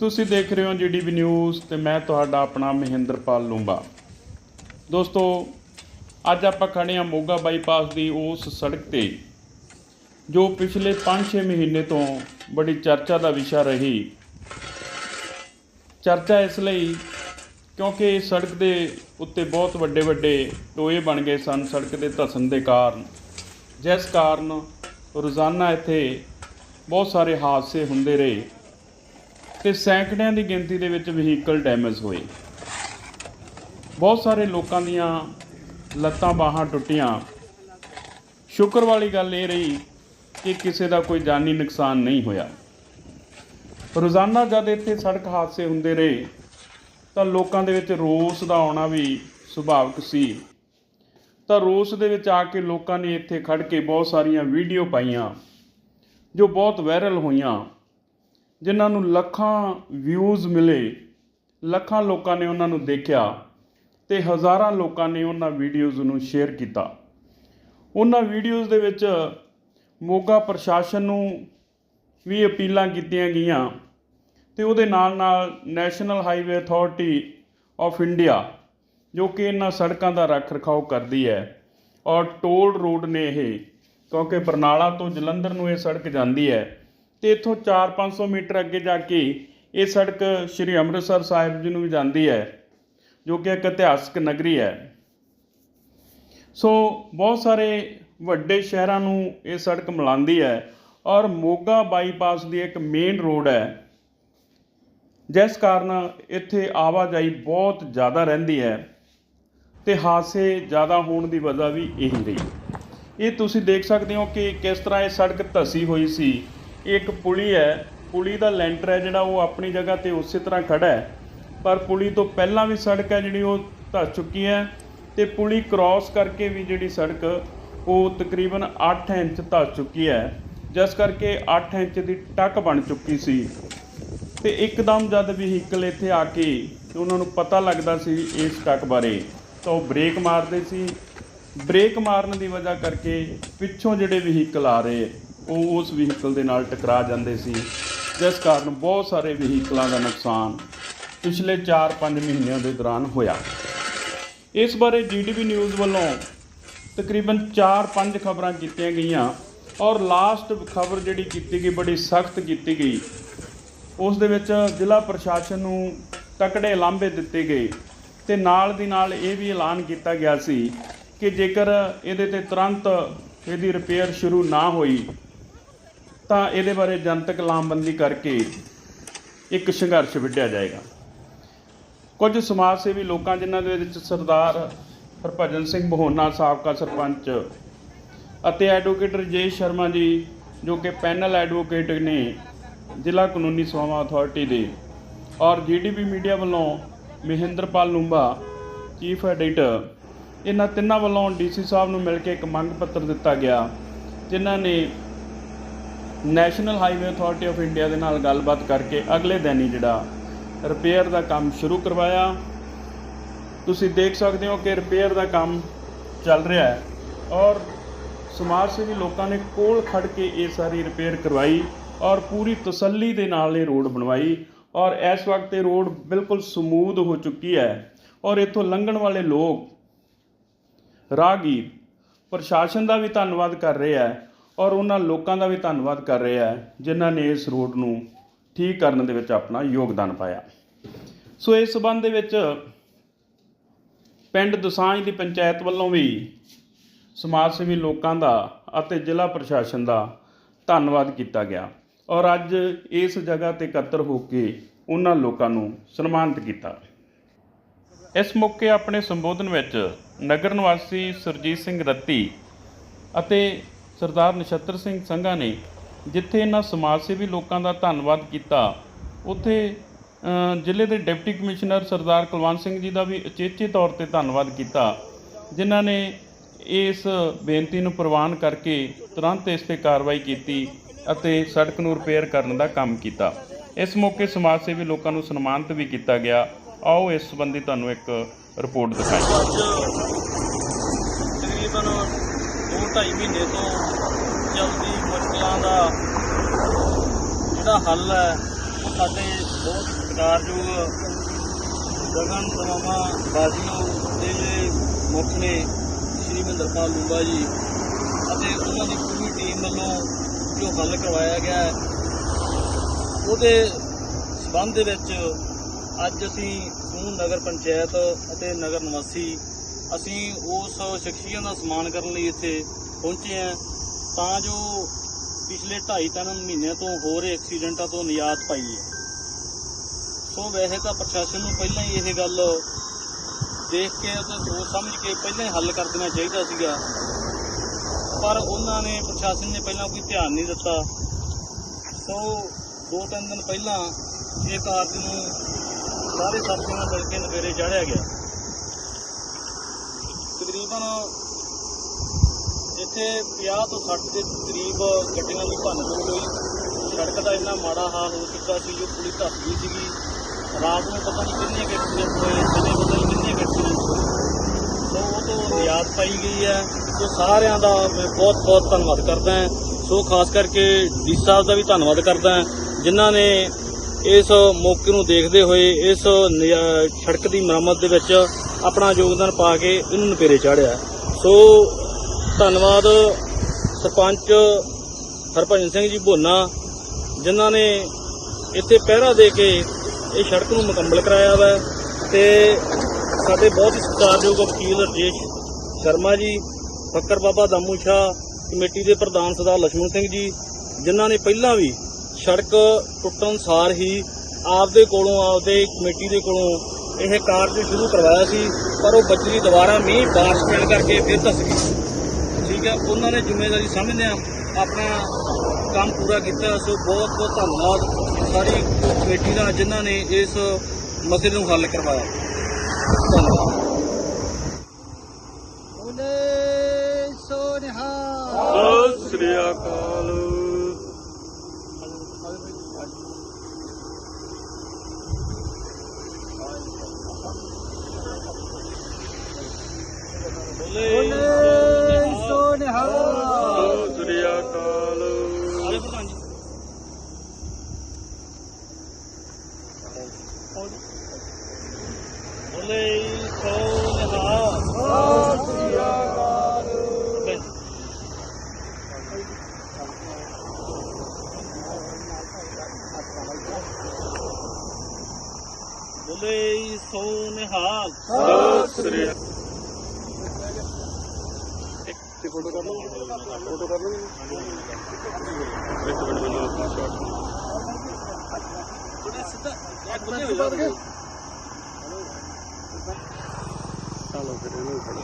ਤੁਸੀਂ ਦੇਖ ਰਹੇ ਹੋ ਜੀਡੀਬੀ ਨਿਊਜ਼ ਤੇ ਮੈਂ ਤੁਹਾਡਾ ਆਪਣਾ ਮਹਿੰਦਰਪਾਲ ਲੂੰਬਾ। ਦੋਸਤੋ, ਅੱਜ ਆਪਾਂ ਖੜੇ ਹਾਂ ਮੋਗਾ ਬਾਈਪਾਸ ਦੀ ਉਸ ਸੜਕ ਤੇ, ਜੋ ਪਿਛਲੇ 5-6 ਮਹੀਨੇ ਤੋਂ ਬੜੀ ਚਰਚਾ ਦਾ ਵਿਸ਼ਾ ਰਹੀ। ਚਰਚਾ ਇਸ ਲਈ ਕਿਉਂਕਿ ਸੜਕ ਦੇ ਉੱਤੇ ਬਹੁਤ ਵੱਡੇ ਵੱਡੇ ਟੋਏ ਬਣ ਗਏ ਸਨ ਸੜਕ ਦੇ ਧਸਣ ਦੇ ਕਾਰਨ। ਜਿਸ ਕਾਰਨ ਰੋਜ਼ਾਨਾ ਇੱਥੇ ਬਹੁਤ ਸਾਰੇ ਹਾਦਸੇ ਹੁੰਦੇ ਰਹੇ। ਤੇ ਸੈਂਕੜਿਆਂ ਦੀ ਗਿਣਤੀ ਦੇ ਵਿੱਚ ਵਹੀਕਲ ਡੈਮੇਜ ਹੋਏ। ਬਹੁਤ ਸਾਰੇ ਲੋਕਾਂ ਦੀਆਂ ਲੱਤਾਂ ਬਾਹਾਂ ਟੁੱਟੀਆਂ। ਸ਼ੁਕਰ ਵਾਲੀ ਗੱਲ ਇਹ ਰਹੀ ਕਿ ਕਿਸੇ ਦਾ ਕੋਈ ਜਾਨੀ ਨੁਕਸਾਨ ਨਹੀਂ ਹੋਇਆ। ਰੋਜ਼ਾਨਾ ਜਦ ਇੱਥੇ ਸੜਕ ਹਾਦਸੇ ਹੁੰਦੇ ਰਹੇ, ਤਾਂ ਲੋਕਾਂ ਦੇ ਵਿੱਚ ਰੋਸ ਦਾ ਆਉਣਾ ਵੀ ਸੁਭਾਵਿਕ ਸੀ। ਤਾਂ ਰੋਸ ਦੇ ਵਿੱਚ ਆ ਕੇ ਲੋਕਾਂ ਨੇ ਇੱਥੇ ਖੜ ਕੇ ਬਹੁਤ ਸਾਰੀਆਂ ਵੀਡੀਓ ਪਾਈਆਂ, ਜੋ ਬਹੁਤ ਵਾਇਰਲ ਹੋਈਆਂ। ਜਿਨ੍ਹਾਂ ਨੂੰ ਲੱਖਾਂ ਵਿਊਜ਼ ਮਿਲੇ, ਲੱਖਾਂ ਲੋਕਾਂ ਨੇ ਉਹਨਾਂ ਨੂੰ ਦੇਖਿਆ ਤੇ ਹਜ਼ਾਰਾਂ ਲੋਕਾਂ ਨੇ ਉਹਨਾਂ ਵੀਡੀਓਜ਼ ਨੂੰ ਸ਼ੇਅਰ ਕੀਤਾ। ਉਹਨਾਂ ਵੀਡੀਓਜ਼ ਦੇ ਵਿੱਚ ਮੋਗਾ ਪ੍ਰਸ਼ਾਸਨ ਨੂੰ ਵੀ ਅਪੀਲਾਂ ਕੀਤੀਆਂ ਗਈਆਂ ਤੇ ਉਹਦੇ ਨਾਲ ਨਾਲ national highway authority of India ਜੋ ਕਿ ਇਹਨਾਂ ਸੜਕਾਂ ਦਾ ਰੱਖ ਰਖਾਓ ਕਰਦੀ ਹੈ ਔਰ ਟੋਲ ਰੋਡ ਨੇ ਇਹ, ਕਿਉਂਕਿ ਬਰਨਾਲਾ ਤੋਂ ਜਲੰਧਰ ਨੂੰ ਇਹ ਸੜਕ ਜਾਂਦੀ ਹੈ ਤੇ ਇੱਥੋਂ 4-500 ਮੀਟਰ ਅੱਗੇ ਜਾ ਕੇ ਇਹ ਸੜਕ ਸ੍ਰੀ ਅੰਮ੍ਰਿਤਸਰ ਸਾਹਿਬ ਜੀ ਨੂੰ ਵੀ ਜਾਂਦੀ ਹੈ, ਜੋ ਕਿ ਇੱਕ ਇਤਿਹਾਸਕ ਨਗਰੀ ਹੈ। ਸੋ ਬਹੁਤ ਸਾਰੇ ਵੱਡੇ ਸ਼ਹਿਰਾਂ ਨੂੰ ਇਹ ਸੜਕ ਮਿਲਾਉਂਦੀ ਹੈ ਔਰ ਮੋਗਾ ਬਾਈਪਾਸ ਦੀ ਇੱਕ ਮੇਨ ਰੋਡ ਹੈ। ਜਿਸ ਕਾਰਨ ਇੱਥੇ ਆਵਾਜਾਈ ਬਹੁਤ ਜ਼ਿਆਦਾ ਰਹਿੰਦੀ ਹੈ ਤੇ ਹਾਦਸੇ ਜ਼ਿਆਦਾ ਹੋਣ ਦੀ ਵਜ੍ਹਾ ਵੀ ਇਹੀ ਰਹੀ। ਇਹ ਤੁਸੀਂ ਦੇਖ ਸਕਦੇ ਹੋ ਕਿ ਕਿਸ ਤਰ੍ਹਾਂ ਇਹ ਸੜਕ ਧਸੀ ਹੋਈ ਸੀ ਇਹ ਇੱਕ ਪੁਲੀ ਹੈ, ਪੁਲੀ ਦਾ ਲੈਂਟਰ ਹੈ ਜਿਹੜਾ ਉਹ ਆਪਣੀ ਜਗ੍ਹਾ ਤੇ ਉਸੇ ਤਰ੍ਹਾਂ ਖੜਾ ਹੈ। ਪਰ ਪੁਲੀ ਤੋਂ ਪਹਿਲਾਂ ਵੀ ਸੜਕ ਹੈ ਜਿਹੜੀ ਉਹ ਧਸ ਚੁੱਕੀ ਹੈ ਤੇ ਪੁਲੀ ਕ੍ਰਾਸ ਕਰਕੇ ਵੀ ਜਿਹੜੀ ਸੜਕ ਉਹ ਤਕਰੀਬਨ 8 ਇੰਚ ਧਸ ਚੁੱਕੀ ਹੈ। ਜਿਸ ਕਰਕੇ 8 ਇੰਚ ਦੀ ਟੱਕ ਬਣ ਚੁੱਕੀ ਸੀ। ਤੇ ਇੱਕਦਮ ਜਦ ਵਹੀਕਲ ਇੱਥੇ ਆ ਕੇ ਉਹਨਾਂ ਨੂੰ ਪਤਾ ਲੱਗਦਾ ਸੀ ਇਸ ਟੱਕ ਬਾਰੇ, ਤਾਂ ਉਹ ਬ੍ਰੇਕ ਮਾਰਦੇ ਸੀ। ਬ੍ਰੇਕ ਮਾਰਨ ਦੀ ਵਜ੍ਹਾ ਕਰਕੇ ਪਿੱਛੋਂ ਜਿਹੜੇ ਵਹੀਕਲ ਆ ਰਹੇ। ਉਹ ਉਸ ਵਹੀਕਲ ਦੇ ਨਾਲ ਟਕਰਾ ਜਾਂਦੇ ਸੀ, ਜਿਸ ਕਾਰਨ ਬਹੁਤ ਸਾਰੇ ਵਹੀਕਲਾਂ ਦਾ ਨੁਕਸਾਨ ਪਿਛਲੇ 4-5 ਮਹੀਨਿਆਂ ਦੇ ਦੌਰਾਨ ਹੋਇਆ। ਇਸ ਬਾਰੇ ਜੀਟੀਵੀ ਨਿਊਜ਼ ਵੱਲੋਂ ਤਕਰੀਬਨ 4-5 ਖਬਰਾਂ ਕੀਤੀਆਂ ਗਈਆਂ ਔਰ ਲਾਸਟ ਖਬਰ ਜਿਹੜੀ ਕੀਤੀ ਗਈ, ਬੜੀ ਸਖਤ ਕੀਤੀ ਗਈ, ਉਸ ਦੇ ਵਿੱਚ ਜ਼ਿਲ੍ਹਾ ਪ੍ਰਸ਼ਾਸਨ ਨੂੰ ਤਕੜੇ ਲਾਂਭੇ ਦਿੱਤੇ ਗਏ ਤੇ ਨਾਲ ਦੀ ਨਾਲ ਇਹ ਵੀ ਐਲਾਨ ਕੀਤਾ ਗਿਆ ਸੀ ਕਿ ਜੇਕਰ ਇਹਦੇ ਤੇ ਤੁਰੰਤ ਇਹਦੀ ਰਿਪੇਅਰ ਸ਼ੁਰੂ ਨਾ ਹੋਈ ਤਾਂ ਇਹਦੇ ਬਾਰੇ ਜਨਤਕ ਲਾਮਬੰਦੀ ਕਰਕੇ ਇੱਕ ਸੰਘਰਸ਼ ਵਿੱਢਿਆ ਜਾਏਗਾ। ਕੁਝ ਸਮਾਜ ਸੇਵੀ ਲੋਕਾਂ ਜਿਨ੍ਹਾਂ ਦੇ ਵਿੱਚ ਸਰਦਾਰ ਹਰਭਜਨ ਸਿੰਘ ਬਹੋਨਾ ਸਾਬਕਾ ਸਰਪੰਚ ਅਤੇ ਐਡਵੋਕੇਟ ਰਜੇਸ਼ ਸ਼ਰਮਾ ਜੀ, ਜੋ ਕਿ ਪੈਨਲ ਐਡਵੋਕੇਟ ਨੇ ਜ਼ਿਲ੍ਹਾ ਕਾਨੂੰਨੀ ਸੇਵਾਵਾਂ ਅਥਾਰਟੀ ਦੇ ਔਰ ਜੀਡੀਪੀ ਮੀਡੀਆ ਵੱਲੋਂ ਮਹਿੰਦਰਪਾਲ ਲੂੰਬਾ, ਚੀਫ ਐਡੀਟਰ, ਇਹਨਾਂ ਤਿੰਨਾਂ ਵੱਲੋਂ ਡੀਸੀ ਸਾਹਿਬ ਨੂੰ ਮਿਲ ਕੇ ਇੱਕ ਮੰਗ ਪੱਤਰ ਦਿੱਤਾ ਗਿਆ, ਜਿਨ੍ਹਾਂ ਨੇ national highway authority of India ਦੇ ਨਾਲ ਗੱਲਬਾਤ ਕਰਕੇ ਅਗਲੇ ਦਿਨ ਹੀ ਜਿਹੜਾ ਰਿਪੇਅਰ ਦਾ ਕੰਮ ਸ਼ੁਰੂ ਕਰਵਾਇਆ। ਤੁਸੀਂ ਦੇਖ ਸਕਦੇ ਹੋ ਕਿ ਰਿਪੇਅਰ ਦਾ ਕੰਮ ਚੱਲ ਰਿਹਾ ਹੈ ਔਰ ਸਮਾਜ ਸੇਵੀ ਲੋਕਾਂ ਨੇ ਕੋਲ ਖੜ ਕੇ ਇਹ ਸਾਰੀ ਰਿਪੇਅਰ ਕਰਵਾਈ ਔਰ ਪੂਰੀ ਤਸੱਲੀ ਦੇ ਨਾਲ ਇਹ ਰੋਡ ਬਣਵਾਈ ਔਰ ਇਸ ਵਕਤ ਇਹ ਰੋਡ ਬਿਲਕੁਲ ਸਮੂਦ ਹੋ ਚੁੱਕੀ ਹੈ ਔਰ ਇੱਥੋਂ ਲੰਘਣ ਵਾਲੇ ਲੋਕ, ਰਾਹਗੀਰ, ਪ੍ਰਸ਼ਾਸਨ ਦਾ ਵੀ ਧੰਨਵਾਦ ਕਰ ਰਹੇ ਹੈ ਔਰ ਉਹਨਾਂ ਲੋਕਾਂ ਦਾ ਵੀ ਧੰਨਵਾਦ ਕਰ ਰਿਹਾ ਹੈ, ਜਿਨ੍ਹਾਂ ਨੇ ਇਸ ਰੋਡ ਨੂੰ ਠੀਕ ਕਰਨ ਦੇ ਵਿੱਚ ਆਪਣਾ ਯੋਗਦਾਨ ਪਾਇਆ। ਸੋ ਇਸ ਸਬੰਧ ਦੇ ਵਿੱਚ ਪਿੰਡ ਦੁਸਾਂਝ ਦੀ ਪੰਚਾਇਤ ਵੱਲੋਂ ਵੀ ਸਮਾਜ ਸੇਵੀ ਲੋਕਾਂ ਦਾ ਅਤੇ ਜ਼ਿਲ੍ਹਾ ਪ੍ਰਸ਼ਾਸਨ ਦਾ ਧੰਨਵਾਦ ਕੀਤਾ ਗਿਆ ਔਰ ਅੱਜ ਇਸ ਜਗ੍ਹਾ ਤੇ ਇਕੱਤਰ ਹੋ ਕੇ ਉਹਨਾਂ ਲੋਕਾਂ ਨੂੰ ਸਨਮਾਨਿਤ ਕੀਤਾ। ਇਸ ਮੌਕੇ ਆਪਣੇ ਸੰਬੋਧਨ ਵਿੱਚ ਨਗਰ ਨਿਵਾਸੀ ਸੁਰਜੀਤ ਸਿੰਘ ਰੱਤੀ ਅਤੇ ਸਰਦਾਰ ਨਛੱਤਰ ਸਿੰਘ ਸੰਘਾ ਨੇ ਜਿੱਥੇ ਇਹਨਾਂ ਸਮਾਜ ਸੇਵੀ ਲੋਕਾਂ ਦਾ ਧੰਨਵਾਦ ਕੀਤਾ, ਉੱਥੇ ਜ਼ਿਲ੍ਹੇ ਦੇ ਡਿਪਟੀ ਕਮਿਸ਼ਨਰ ਸਰਦਾਰ ਕੁਲਵੰਤ ਸਿੰਘ ਜੀ ਦਾ ਵੀ ਅਚੇਚੇ ਤੌਰ ਤੇ ਧੰਨਵਾਦ ਕੀਤਾ, ਜਿਨ੍ਹਾਂ ਨੇ ਇਸ ਬੇਨਤੀ ਨੂੰ ਪ੍ਰਵਾਨ ਕਰਕੇ ਤੁਰੰਤ ਇਸ ਤੇ ਕਾਰਵਾਈ ਕੀਤੀ ਅਤੇ ਸੜਕ ਨੂੰ ਰਿਪੇਅਰ ਕਰਨ ਦਾ ਕੰਮ ਕੀਤਾ। ਇਸ ਮੌਕੇ ਸਮਾਜ ਸੇਵੀ ਲੋਕਾਂ ਨੂੰ ਸਨਮਾਨਿਤ ਵੀ ਕੀਤਾ ਗਿਆ। ਆਓ ਇਸ ਸੰਬੰਧੀ ਤੁਹਾਨੂੰ ਇੱਕ ਰਿਪੋਰਟ ਦਿਖਾਈ ਢਾਈ ਮਹੀਨੇ ਤੋਂ ਚੱਲਦੀ ਮੁਸ਼ਕਲਾਂ ਦਾ ਜਿਹੜਾ ਹੱਲ ਹੈ, ਉਹ ਸਾਡੇ ਬਹੁਤ ਸਤਿਕਾਰਯੋਗ ਗਗਨ ਤਮਾਮਾ ਬਾਜੀਓ ਦੇ ਜਿਹੜੇ ਮੁੱਖ ਨੇ ਸ਼੍ਰੀ ਮਹਿੰਦਰਪਾਲ ਲੂੰਬਾ ਜੀ ਅਤੇ ਉਹਨਾਂ ਦੀ ਪੂਰੀ ਟੀਮ ਵੱਲੋਂ ਜੋ ਹੱਲ ਕਰਵਾਇਆ ਗਿਆ ਹੈ, ਉਹਦੇ ਸਬੰਧ ਦੇ ਵਿੱਚ ਅੱਜ ਅਸੀਂ ਸੂਨ ਨਗਰ ਪੰਚਾਇਤ ਅਤੇ ਨਗਰ ਨਿਵਾਸੀ ਅਸੀਂ ਉਸ ਸ਼ਖਸੀਅਤ ਦਾ ਸਨਮਾਨ ਕਰਨ ਲਈ ਇੱਥੇ ਪਹੁੰਚੇ ਹਾਂ ਤਾਂ ਜੋ ਪਿਛਲੇ 2.5-3 ਮਹੀਨਿਆਂ ਤੋਂ ਹੋ ਰਹੇ ਐਕਸੀਡੈਂਟਾਂ ਤੋਂ ਨਿਯਾਤ ਪਾਈ ਹੈ। ਸੋ ਵੈਸੇ ਤਾਂ ਪ੍ਰਸ਼ਾਸਨ ਨੂੰ ਪਹਿਲਾਂ ਹੀ ਇਹ ਗੱਲ ਦੇਖ ਕੇ ਅਤੇ ਸੋਚ ਸਮਝ ਕੇ ਪਹਿਲਾਂ ਹੀ ਹੱਲ ਕਰ ਦੇਣਾ ਚਾਹੀਦਾ ਸੀਗਾ। ਪਰ ਉਹਨਾਂ ਨੇ, ਪ੍ਰਸ਼ਾਸਨ ਨੇ ਪਹਿਲਾਂ ਕੋਈ ਧਿਆਨ ਨਹੀਂ ਦਿੱਤਾ। ਸੋ ਦੋ ਤਿੰਨ ਦਿਨ ਪਹਿਲਾਂ ਇਹ ਕਾਰਜ ਨੂੰ ਸਾਰੇ ਸਾਥੀਆਂ ਨਾਲ ਮਿਲ ਕੇ ਨਵੇਰੇ ਚਾੜਿਆ ਗਿਆ। ਤਕਰੀਬਨ ਇੱਥੇ 50 ਤੋਂ 60 ਦੇ ਕਰੀਬ ਗੱਡੀਆਂ ਦੀ ਭੰਨਤੋੜ ਹੋਈ। ਸੜਕ ਦਾ ਇੰਨਾ ਮਾੜਾ ਹਾਲ ਹੋ ਚੁੱਕਾ ਸੀ ਜੋ ਪੁਲਿਸ ਧੱਸ ਗਈ ਸੀਗੀ ਰਾਤ ਨੂੰ ਪਤਾ ਨਹੀਂ ਕਿੰਨੇ ਕੁ ਐਕਸੀਡੈਂਟ ਹੋਏ ਦਿਨੇ ਪਤਾ ਨਹੀਂ ਕਿੰਨੇ ਕੁ ਐਕਸੀਡੈਂਟ ਹੋਏ ਸੋ ਉਹ ਤੋਂ ਨਿਆਦ ਪਾਈ ਗਈ ਹੈ। ਸੋ ਸਾਰਿਆਂ ਦਾ ਮੈਂ ਬਹੁਤ ਬਹੁਤ ਧੰਨਵਾਦ ਕਰਦਾ ਹਾਂ। ਸੋ ਖਾਸ ਕਰਕੇ ਡੀ ਸਾਹਿਬ ਦਾ ਵੀ ਧੰਨਵਾਦ ਕਰਦਾ ਜਿਨ੍ਹਾਂ ਨੇ ਇਸ ਮੌਕੇ ਨੂੰ ਦੇਖਦੇ ਹੋਏ ਇਸ ਨਿਆ- ਸੜਕ ਦੀ ਮੁਰੰਮਤ ਦੇ ਵਿੱਚ ਆਪਣਾ ਯੋਗਦਾਨ ਪਾ ਕੇ ਇਹਨੂੰ ਨਪੇਰੇ ਚਾੜਿਆ। ਸੋ ਧੰਨਵਾਦ ਸਰਪੰਚ ਹਰਭਜਨ ਸਿੰਘ ਜੀ ਭੋਨਾ, ਜਿਨ੍ਹਾਂ ਨੇ ਇੱਥੇ ਪਹਿਰਾ ਦੇ ਕੇ ਇਹ ਸੜਕ ਨੂੰ ਮੁਕੰਮਲ ਕਰਾਇਆ ਵਾ ਤੇ ਸਾਡੇ ਬਹੁਤ ਹੀ ਸਤਿਕਾਰਯੋਗ ਵਕੀਲ ਰਜੇਸ਼ ਸ਼ਰਮਾ ਜੀ, ਫੱਕਰ ਬਾਬਾ ਦਾਮੂ ਸ਼ਾਹ, ਕਮੇਟੀ ਦੇ ਪ੍ਰਧਾਨ ਸਰਦਾਰ ਲక్ష్ਮਣ ਸਿੰਘ ਜੀ, ਜਿਨ੍ਹਾਂ ਨੇ ਪਹਿਲਾਂ ਵੀ ਸੜਕ ਟੁੱਟਣ ਸਾਰ ਹੀ ਆਪਦੇ ਕੋਲੋਂ, ਆਪਦੇ ਕਮੇਟੀ ਦੇ ਕੋਲੋਂ ਇਹ ਕਾਰਜ ਸ਼ੁਰੂ ਕਰਵਾਇਆ ਸੀ, ਪਰ ਉਹ ਬੱਚੀ ਦੁਬਾਰਾ ਮੀਂਹ ਬਾਰਿਸ਼ ਪੈਣ ਕਰਕੇ ਫਿਰ ਧੱਸ ਗਈ। ਠੀਕ ਹੈ ਉਹਨਾਂ ਨੇ ਜ਼ਿੰਮੇਵਾਰੀ ਸਮਝਦੇ ਆ ਆਪਣਾ ਕੰਮ ਪੂਰਾ ਕੀਤਾ ਸੋ ਬਹੁਤ ਬਹੁਤ ਧੰਨਵਾਦ ਸਾਰੀ ਕਮੇਟੀ ਦਾ ਜਿਨ੍ਹਾਂ ਨੇ ਇਸ ਮਸਲੇ ਨੂੰ ਹੱਲ ਕਰਵਾਇਆ। ਧੰਨਵਾਦ। ਸਤਿ ਸ੍ਰੀ ਅਕਾਲ ਆਲੇ ਪ੍ਰਧਾਨ ਜੀ ਬੋਲੇ ਸੋ ਨਿਹਾਲ ਸਤਿ ਸ੍ਰੀ ਅਕਾਲ ਬੋਲੇ ਸੋ ਸਤਿ ਸ੍ਰੀ ਫੋਟੋ ਕਰ ਲਓ ਫੋਟੋ ਕਰ ਲਓ ਇੱਕ ਮਿੰਟ ਮੈਨੂੰ ਆਪਣਾ ਸ਼ਾਟ ਸਿੱਧਾ ਇੱਕ ਬੰਦੇ ਹੋ ਜਾਓਗੇ ਚਲੋ ਫਿਰ ਇਹਨੂੰ ਫੜੋ।